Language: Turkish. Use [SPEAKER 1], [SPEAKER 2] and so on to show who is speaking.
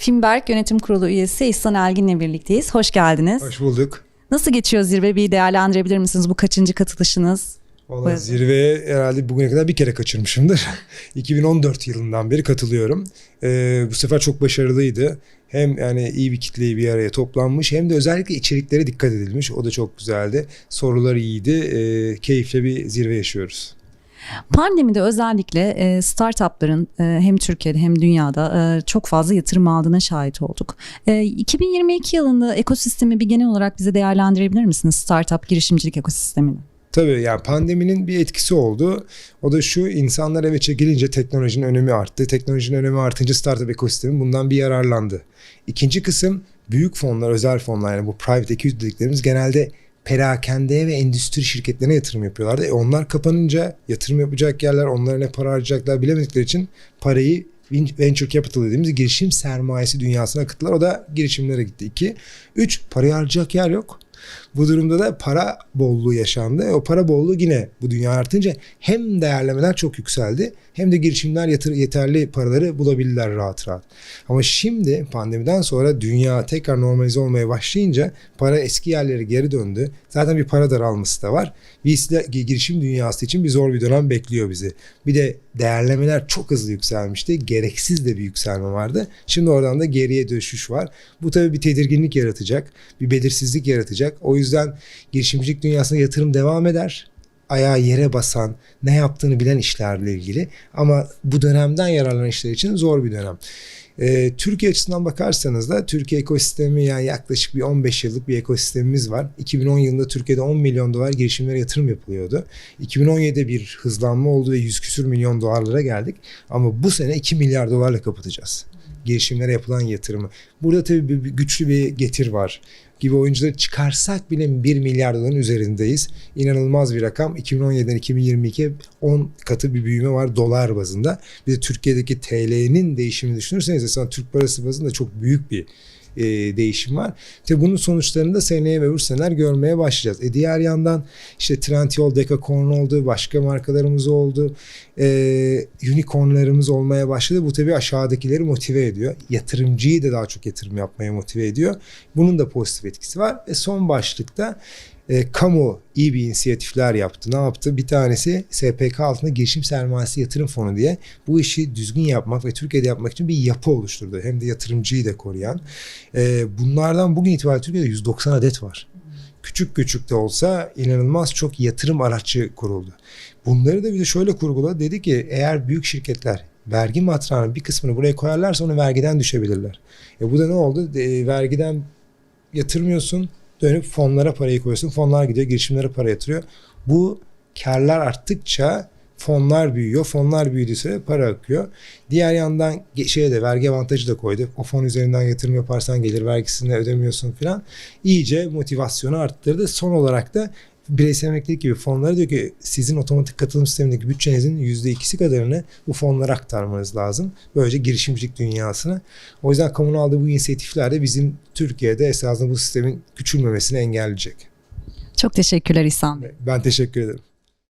[SPEAKER 1] Finberg Yönetim Kurulu üyesi İhsan Elgin'le birlikteyiz. Hoş geldiniz.
[SPEAKER 2] Hoş bulduk.
[SPEAKER 1] Nasıl geçiyor zirve? Bir değerlendirebilir misiniz? Bu kaçıncı katılışınız? Buyurun.
[SPEAKER 2] zirveye herhalde bugüne kadar bir kere kaçırmışımdır. 2014 yılından beri katılıyorum. Ee, bu sefer çok başarılıydı. Hem yani iyi bir kitleyi bir araya toplanmış hem de özellikle içeriklere dikkat edilmiş. O da çok güzeldi. Sorular iyiydi. Ee, keyifle bir zirve yaşıyoruz.
[SPEAKER 1] Pandemide özellikle e, startupların e, hem Türkiye'de hem dünyada e, çok fazla yatırım aldığına şahit olduk. E, 2022 yılında ekosistemi bir genel olarak bize değerlendirebilir misiniz? Startup girişimcilik ekosistemini.
[SPEAKER 2] Tabii yani pandeminin bir etkisi oldu. O da şu insanlar eve çekilince teknolojinin önemi arttı. Teknolojinin önemi artınca startup ekosistemi bundan bir yararlandı. İkinci kısım büyük fonlar, özel fonlar yani bu private equity dediklerimiz genelde perakende ve endüstri şirketlerine yatırım yapıyorlardı. E onlar kapanınca yatırım yapacak yerler onlara ne para harcayacaklar bilemedikleri için parayı venture capital dediğimiz girişim sermayesi dünyasına akıttılar. O da girişimlere gitti. İki. Üç, parayı harcayacak yer yok. Bu durumda da para bolluğu yaşandı. E, O para bolluğu yine bu dünya artınca hem değerlemeler çok yükseldi hem de girişimler yatır, yeterli paraları bulabildiler rahat rahat. Ama şimdi pandemiden sonra dünya tekrar normalize olmaya başlayınca para eski yerlere geri döndü. Zaten bir para daralması da var. VC girişim dünyası için bir zor bir dönem bekliyor bizi. Bir de değerlemeler çok hızlı yükselmişti. Gereksiz de bir yükselme vardı. Şimdi oradan da geriye dönüşüş var. Bu tabii bir tedirginlik yaratacak. Bir belirsizlik yaratacak. O yüzden girişimcilik dünyasına yatırım devam eder. Ayağı yere basan, ne yaptığını bilen işlerle ilgili. Ama bu dönemden yararlanan işler için zor bir dönem. Ee, Türkiye açısından bakarsanız da Türkiye ekosistemi yani yaklaşık bir 15 yıllık bir ekosistemimiz var. 2010 yılında Türkiye'de 10 milyon dolar girişimlere yatırım yapılıyordu. 2017'de bir hızlanma oldu ve 100 küsür milyon dolarlara geldik. Ama bu sene 2 milyar dolarla kapatacağız. Girişimlere yapılan yatırımı. Burada tabii bir, bir güçlü bir getir var gibi oyuncuları çıkarsak bile 1 milyar doların üzerindeyiz. İnanılmaz bir rakam. 2017'den 2022'ye 10 katı bir büyüme var dolar bazında. Bir de Türkiye'deki TL'nin değişimini düşünürseniz aslında Türk parası bazında çok büyük bir e, değişim var. Tabii bunun sonuçlarını da seneye ve öbür seneler görmeye başlayacağız. E diğer yandan işte Trendyol, Decacorn oldu, başka markalarımız oldu. E, unicornlarımız olmaya başladı. Bu tabii aşağıdakileri motive ediyor. Yatırımcıyı da daha çok yatırım yapmaya motive ediyor. Bunun da pozitif etkisi var. Ve son başlıkta e, kamu iyi bir inisiyatifler yaptı. Ne yaptı? Bir tanesi SPK altında girişim sermayesi yatırım fonu diye bu işi düzgün yapmak ve Türkiye'de yapmak için bir yapı oluşturdu. Hem de yatırımcıyı da koruyan. E, bunlardan bugün itibariyle Türkiye'de 190 adet var. Küçük küçük de olsa inanılmaz çok yatırım araçı kuruldu. Bunları da bir de şöyle kurgula dedi ki eğer büyük şirketler vergi matrağının bir kısmını buraya koyarlarsa onu vergiden düşebilirler. E bu da ne oldu? E, vergiden yatırmıyorsun dönüp fonlara parayı koyuyorsun. Fonlar gidiyor girişimlere para yatırıyor. Bu karlar arttıkça fonlar büyüyor. Fonlar büyüdüyse para akıyor. Diğer yandan şeye de vergi avantajı da koydu. O fon üzerinden yatırım yaparsan gelir vergisini de ödemiyorsun filan. İyice motivasyonu arttırdı. Son olarak da bireysel emeklilik gibi fonlara diyor ki sizin otomatik katılım sistemindeki bütçenizin %2'si kadarını bu fonlara aktarmanız lazım. Böylece girişimcilik dünyasına. O yüzden kamunun aldığı bu inisiyatifler de bizim Türkiye'de esasında bu sistemin küçülmemesini engelleyecek.
[SPEAKER 1] Çok teşekkürler İhsan Bey.
[SPEAKER 2] Ben teşekkür ederim.